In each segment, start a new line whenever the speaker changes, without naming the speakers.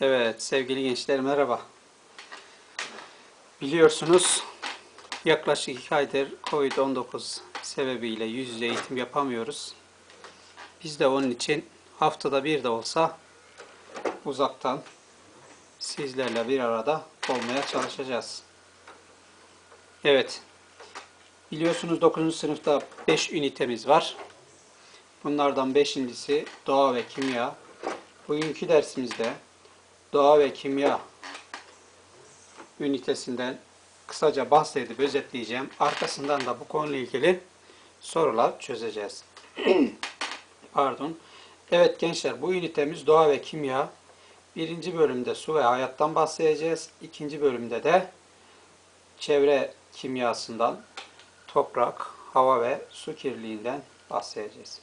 Evet sevgili gençler merhaba. Biliyorsunuz yaklaşık 2 aydır Covid-19 sebebiyle yüz yüze eğitim yapamıyoruz. Biz de onun için haftada bir de olsa uzaktan sizlerle bir arada olmaya çalışacağız. Evet. Biliyorsunuz 9. sınıfta 5 ünitemiz var. Bunlardan 5.si doğa ve kimya. Bugünkü dersimizde doğa ve kimya ünitesinden kısaca bahsedip özetleyeceğim. Arkasından da bu konuyla ilgili sorular çözeceğiz. Pardon. Evet gençler bu ünitemiz doğa ve kimya. Birinci bölümde su ve hayattan bahsedeceğiz. İkinci bölümde de çevre kimyasından, toprak, hava ve su kirliliğinden bahsedeceğiz.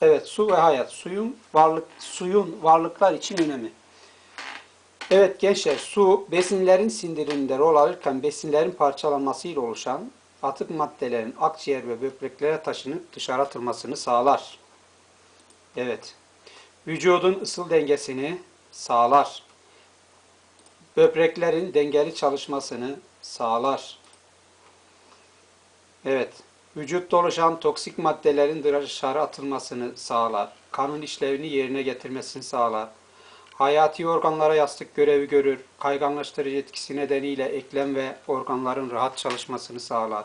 Evet su ve hayat. Suyun varlık suyun varlıklar için önemi. Evet gençler su besinlerin sindiriminde rol alırken besinlerin parçalanmasıyla oluşan atık maddelerin akciğer ve böbreklere taşınıp dışarı atılmasını sağlar. Evet. Vücudun ısıl dengesini sağlar. Böbreklerin dengeli çalışmasını sağlar. Evet. Vücutta oluşan toksik maddelerin dışarı atılmasını sağlar. Kanın işlevini yerine getirmesini sağlar. Hayati organlara yastık görevi görür. Kayganlaştırıcı etkisi nedeniyle eklem ve organların rahat çalışmasını sağlar.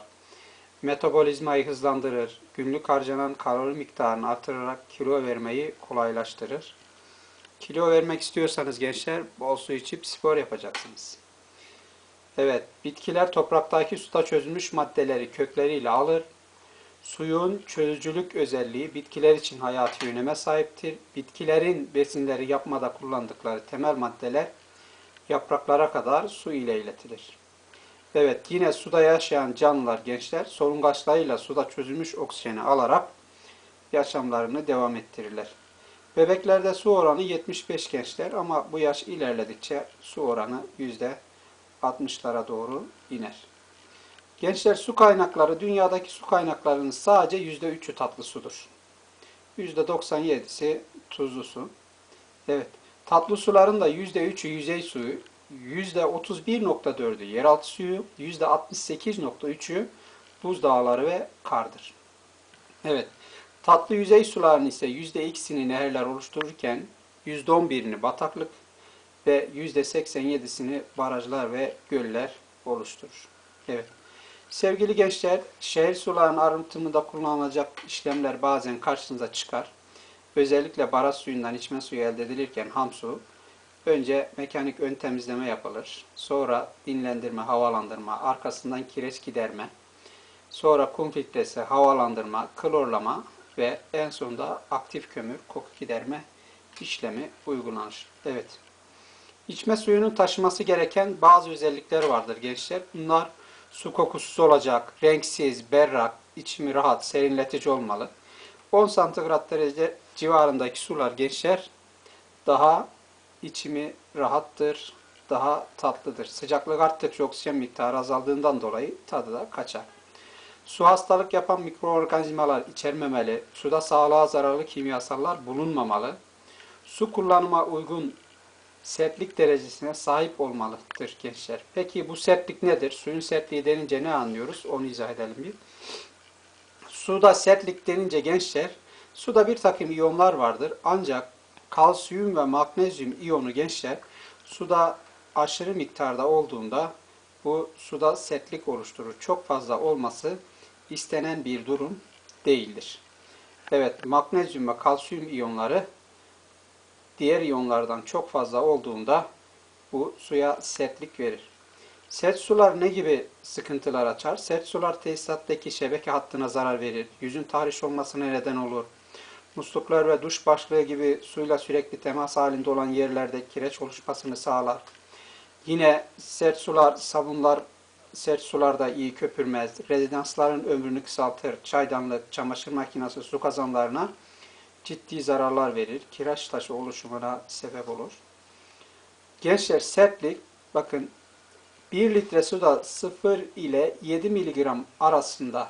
Metabolizmayı hızlandırır. Günlük harcanan kalori miktarını artırarak kilo vermeyi kolaylaştırır. Kilo vermek istiyorsanız gençler bol su içip spor yapacaksınız. Evet, bitkiler topraktaki suda çözülmüş maddeleri kökleriyle alır. Suyun çözücülük özelliği bitkiler için hayati öneme sahiptir. Bitkilerin besinleri yapmada kullandıkları temel maddeler yapraklara kadar su ile iletilir. Evet, yine suda yaşayan canlılar gençler solungaçlarıyla suda çözülmüş oksijeni alarak yaşamlarını devam ettirirler. Bebeklerde su oranı 75 gençler ama bu yaş ilerledikçe su oranı %60'lara doğru iner. Gençler su kaynakları dünyadaki su kaynaklarının sadece %3'ü tatlı sudur. %97'si tuzlu su. Evet. Tatlı suların da %3'ü yüzey suyu, %31.4'ü yeraltı suyu, %68.3'ü buzdağları ve kardır. Evet. Tatlı yüzey suların ise %2'sini nehirler oluştururken %11'ini bataklık ve %87'sini barajlar ve göller oluşturur. Evet. Sevgili gençler, şehir sularının arıtımında kullanılacak işlemler bazen karşınıza çıkar. Özellikle baraj suyundan içme suyu elde edilirken ham su, önce mekanik ön temizleme yapılır. Sonra dinlendirme, havalandırma, arkasından kireç giderme, sonra kum filtresi, havalandırma, klorlama ve en sonunda aktif kömür, koku giderme işlemi uygulanır. Evet. İçme suyunun taşıması gereken bazı özellikler vardır gençler. Bunlar su kokusuz olacak, renksiz, berrak, içimi rahat, serinletici olmalı. 10 santigrat derece civarındaki sular gençler daha içimi rahattır, daha tatlıdır. Sıcaklık arttıkça oksijen miktarı azaldığından dolayı tadı da kaçar. Su hastalık yapan mikroorganizmalar içermemeli, suda sağlığa zararlı kimyasallar bulunmamalı. Su kullanıma uygun sertlik derecesine sahip olmalıdır gençler. Peki bu sertlik nedir? Suyun sertliği denince ne anlıyoruz? Onu izah edelim bir. Suda sertlik denince gençler, suda bir takım iyonlar vardır. Ancak kalsiyum ve magnezyum iyonu gençler, suda aşırı miktarda olduğunda bu suda sertlik oluşturur. Çok fazla olması istenen bir durum değildir. Evet, magnezyum ve kalsiyum iyonları diğer iyonlardan çok fazla olduğunda bu suya sertlik verir. Sert sular ne gibi sıkıntılar açar? Sert sular tesisattaki şebeke hattına zarar verir. Yüzün tahriş olmasına neden olur. Musluklar ve duş başlığı gibi suyla sürekli temas halinde olan yerlerde kireç oluşmasını sağlar. Yine sert sular, sabunlar sert sularda iyi köpürmez. Rezidansların ömrünü kısaltır. Çaydanlık, çamaşır makinesi, su kazanlarına ciddi zararlar verir. Kireç taşı oluşumuna sebep olur. Gençler sertlik, bakın 1 litre suda 0 ile 7 miligram arasında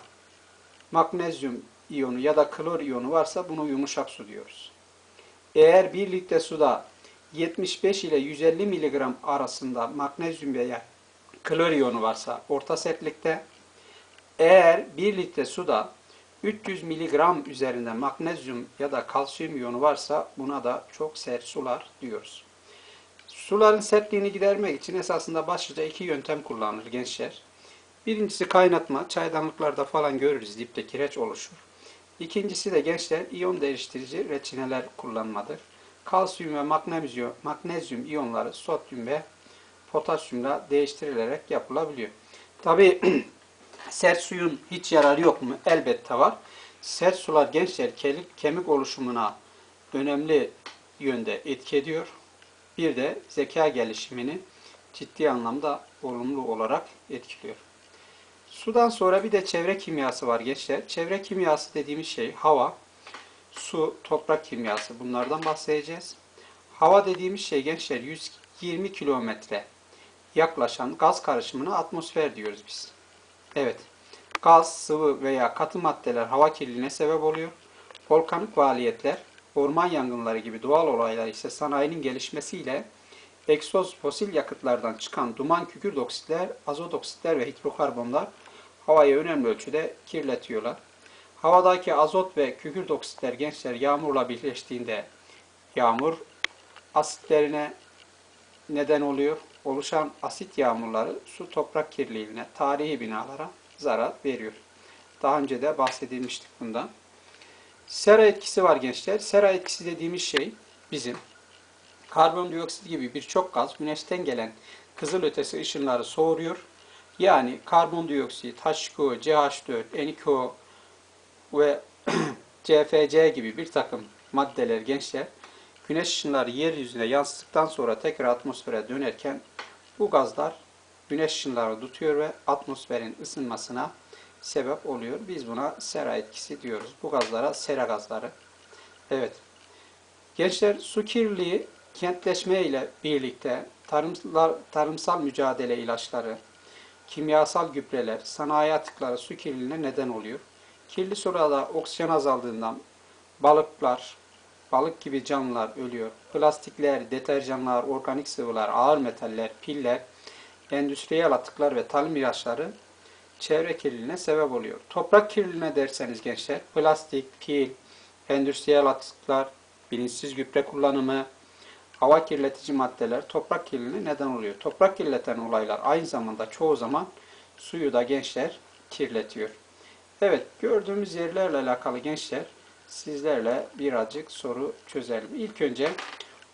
magnezyum iyonu ya da klor iyonu varsa bunu yumuşak su diyoruz. Eğer 1 litre suda 75 ile 150 mg arasında magnezyum veya klor iyonu varsa orta sertlikte, eğer 1 litre suda 300 mg üzerinde magnezyum ya da kalsiyum iyonu varsa buna da çok sert sular diyoruz. Suların sertliğini gidermek için esasında başlıca iki yöntem kullanılır gençler. Birincisi kaynatma. Çaydanlıklarda falan görürüz dipte kireç oluşur. İkincisi de gençler iyon değiştirici reçineler kullanmadır. Kalsiyum ve magnezyum, magnezyum iyonları sodyum ve potasyumla değiştirilerek yapılabiliyor. Tabi sert suyun hiç yararı yok mu? Elbette var. Sert sular gençler kemik, oluşumuna önemli yönde etki ediyor. Bir de zeka gelişimini ciddi anlamda olumlu olarak etkiliyor. Sudan sonra bir de çevre kimyası var gençler. Çevre kimyası dediğimiz şey hava, su, toprak kimyası bunlardan bahsedeceğiz. Hava dediğimiz şey gençler 120 kilometre yaklaşan gaz karışımına atmosfer diyoruz biz. Evet, gaz, sıvı veya katı maddeler hava kirliliğine sebep oluyor. Volkanik faaliyetler, orman yangınları gibi doğal olaylar ise sanayinin gelişmesiyle egzoz fosil yakıtlardan çıkan duman kükürt oksitler, azot oksitler ve hidrokarbonlar havayı önemli ölçüde kirletiyorlar. Havadaki azot ve kükürt oksitler gençler yağmurla birleştiğinde yağmur asitlerine neden oluyor. Oluşan asit yağmurları su toprak kirliliğine, tarihi binalara zarar veriyor. Daha önce de bahsedilmiştik bundan. Sera etkisi var gençler. Sera etkisi dediğimiz şey bizim karbondioksit gibi birçok gaz güneşten gelen kızılötesi ışınları soğuruyor. Yani karbondioksit, H2O, CH4, N2O ve CFC gibi bir takım maddeler gençler güneş ışınları yeryüzüne yansıttıktan sonra tekrar atmosfere dönerken bu gazlar güneş ışınları tutuyor ve atmosferin ısınmasına sebep oluyor. Biz buna sera etkisi diyoruz. Bu gazlara sera gazları. Evet. Gençler su kirliliği kentleşme ile birlikte tarımsal, tarımsal mücadele ilaçları, kimyasal gübreler, sanayi atıkları su kirliliğine neden oluyor. Kirli suda oksijen azaldığından balıklar, balık gibi canlılar ölüyor. Plastikler, deterjanlar, organik sıvılar, ağır metaller, piller, endüstriyel atıklar ve tarım ilaçları çevre kirliliğine sebep oluyor. Toprak kirliliğine derseniz gençler, plastik, pil, endüstriyel atıklar, bilinçsiz gübre kullanımı, hava kirletici maddeler toprak kirliliğine neden oluyor. Toprak kirleten olaylar aynı zamanda çoğu zaman suyu da gençler kirletiyor. Evet, gördüğümüz yerlerle alakalı gençler sizlerle birazcık soru çözelim. İlk önce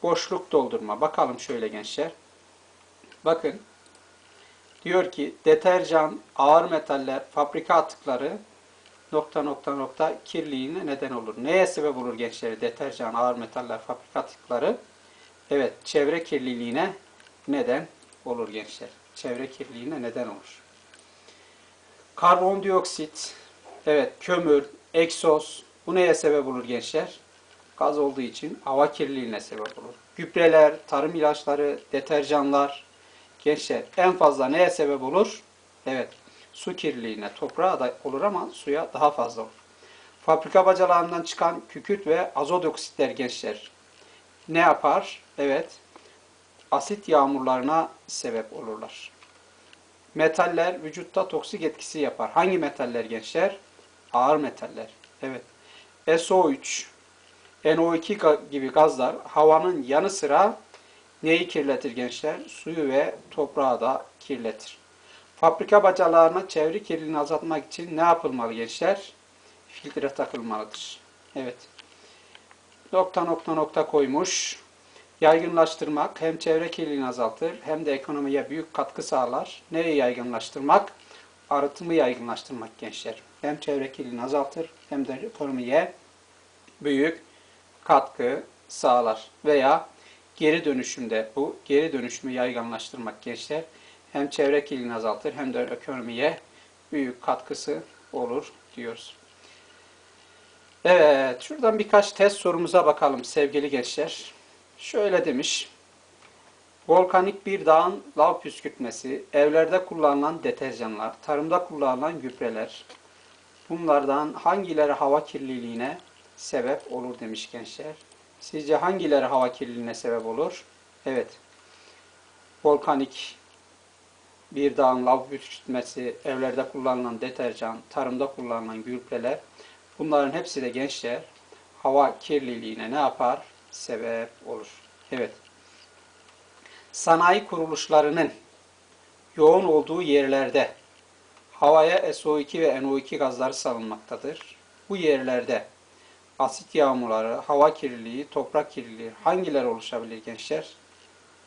boşluk doldurma. Bakalım şöyle gençler. Bakın diyor ki deterjan, ağır metaller, fabrika atıkları nokta nokta nokta kirliliğine neden olur. Neye sebep olur gençler? Deterjan, ağır metaller, fabrika atıkları Evet, çevre kirliliğine neden olur gençler. Çevre kirliliğine neden olur. Karbondioksit, evet kömür, egzoz bu neye sebep olur gençler? Gaz olduğu için hava kirliliğine sebep olur. Gübreler, tarım ilaçları, deterjanlar gençler en fazla neye sebep olur? Evet, su kirliliğine, toprağa da olur ama suya daha fazla olur. Fabrika bacalarından çıkan kükürt ve azot oksitler gençler ne yapar? Evet, asit yağmurlarına sebep olurlar. Metaller vücutta toksik etkisi yapar. Hangi metaller gençler? Ağır metaller. Evet. SO3, NO2 gibi gazlar havanın yanı sıra neyi kirletir gençler? Suyu ve toprağı da kirletir. Fabrika bacalarına çevre kirliliğini azaltmak için ne yapılmalı gençler? Filtre takılmalıdır. Evet nokta nokta nokta koymuş. Yaygınlaştırmak hem çevre kirliliğini azaltır hem de ekonomiye büyük katkı sağlar. Nereyi yaygınlaştırmak? Arıtımı yaygınlaştırmak gençler. Hem çevre kirliliğini azaltır hem de ekonomiye büyük katkı sağlar. Veya geri dönüşümde bu geri dönüşümü yaygınlaştırmak gençler hem çevre kirliliğini azaltır hem de ekonomiye büyük katkısı olur diyoruz. Evet, şuradan birkaç test sorumuza bakalım sevgili gençler. Şöyle demiş. Volkanik bir dağın lav püskürtmesi, evlerde kullanılan deterjanlar, tarımda kullanılan gübreler, bunlardan hangileri hava kirliliğine sebep olur demiş gençler. Sizce hangileri hava kirliliğine sebep olur? Evet. Volkanik bir dağın lav püskürtmesi, evlerde kullanılan deterjan, tarımda kullanılan gübreler bunların hepsi de gençler hava kirliliğine ne yapar? Sebep olur. Evet. Sanayi kuruluşlarının yoğun olduğu yerlerde havaya SO2 ve NO2 gazları salınmaktadır. Bu yerlerde asit yağmurları, hava kirliliği, toprak kirliliği hangileri oluşabilir gençler?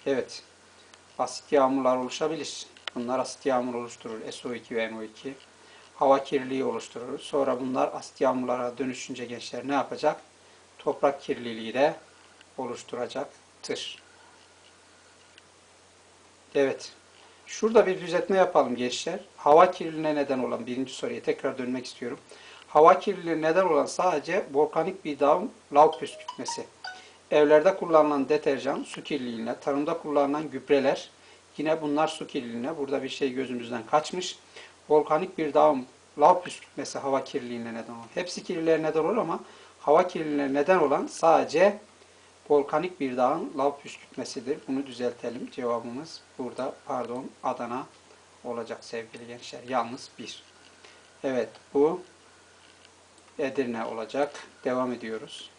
Evet. Asit yağmurlar oluşabilir. Bunlar asit yağmur oluşturur. SO2 ve NO2. Hava kirliliği oluşturur. Sonra bunlar asit yağmurlara dönüşünce gençler ne yapacak? Toprak kirliliği de oluşturacaktır. Evet. Şurada bir düzeltme yapalım gençler. Hava kirliliğine neden olan birinci soruya tekrar dönmek istiyorum. Hava kirliliğine neden olan sadece volkanik bir dağın lav püskürtmesi. Evlerde kullanılan deterjan su kirliliğine, tarımda kullanılan gübreler yine bunlar su kirliliğine. Burada bir şey gözümüzden kaçmış. Volkanik bir dağın lav püskürtmesi hava kirliliğine neden olur. Hepsi kirliliğe neden olur ama hava kirliliğine neden olan sadece volkanik bir dağın lav püskürtmesidir. Bunu düzeltelim. Cevabımız burada pardon Adana olacak sevgili gençler. Yalnız bir. Evet bu Edirne olacak. Devam ediyoruz.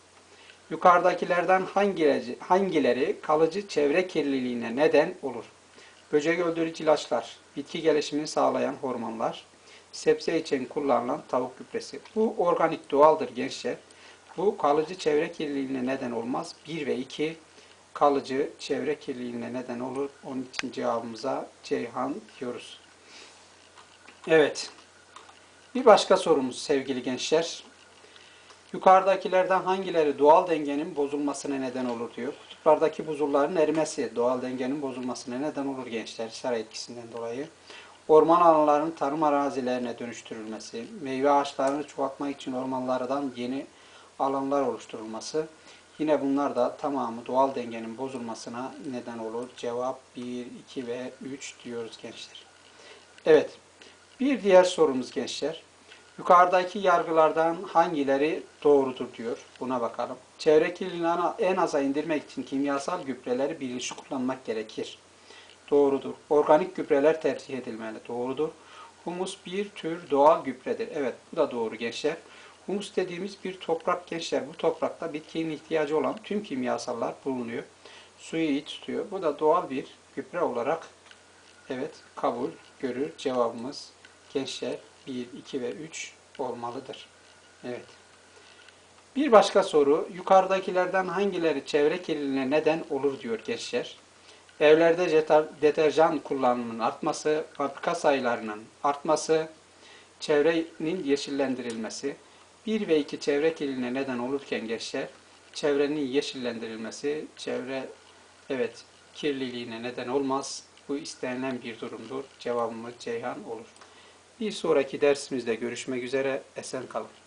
Yukarıdakilerden hangileri, hangileri kalıcı çevre kirliliğine neden olur? Böcek öldürücü ilaçlar, bitki gelişimini sağlayan hormonlar, sebze için kullanılan tavuk gübresi. Bu organik doğaldır gençler. Bu kalıcı çevre kirliliğine neden olmaz. 1 ve 2 kalıcı çevre kirliliğine neden olur. Onun için cevabımıza Ceyhan diyoruz. Evet. Bir başka sorumuz sevgili gençler. Yukarıdakilerden hangileri doğal dengenin bozulmasına neden olur diyor. Kutuplardaki buzulların erimesi doğal dengenin bozulmasına neden olur gençler saray etkisinden dolayı. Orman alanlarının tarım arazilerine dönüştürülmesi, meyve ağaçlarını çoğaltmak için ormanlardan yeni alanlar oluşturulması. Yine bunlar da tamamı doğal dengenin bozulmasına neden olur. Cevap 1, 2 ve 3 diyoruz gençler. Evet, bir diğer sorumuz gençler. Yukarıdaki yargılardan hangileri doğrudur diyor. Buna bakalım. Çevre kirliliğini en aza indirmek için kimyasal gübreleri bilinçli kullanmak gerekir. Doğrudur. Organik gübreler tercih edilmeli. Doğrudur. Humus bir tür doğal gübredir. Evet bu da doğru gençler. Humus dediğimiz bir toprak gençler. Bu toprakta bitkinin ihtiyacı olan tüm kimyasallar bulunuyor. Suyu iyi tutuyor. Bu da doğal bir gübre olarak evet kabul görür. Cevabımız gençler 1, 2 ve 3 olmalıdır. Evet. Bir başka soru. Yukarıdakilerden hangileri çevre kirliliğine neden olur diyor gençler. Evlerde deterjan kullanımının artması, fabrika sayılarının artması, çevrenin yeşillendirilmesi, 1 ve 2 çevre kirliliğine neden olurken gençler, çevrenin yeşillendirilmesi, çevre evet kirliliğine neden olmaz. Bu istenilen bir durumdur. Cevabımız Ceyhan olur. Bir sonraki dersimizde görüşmek üzere. Esen kalın.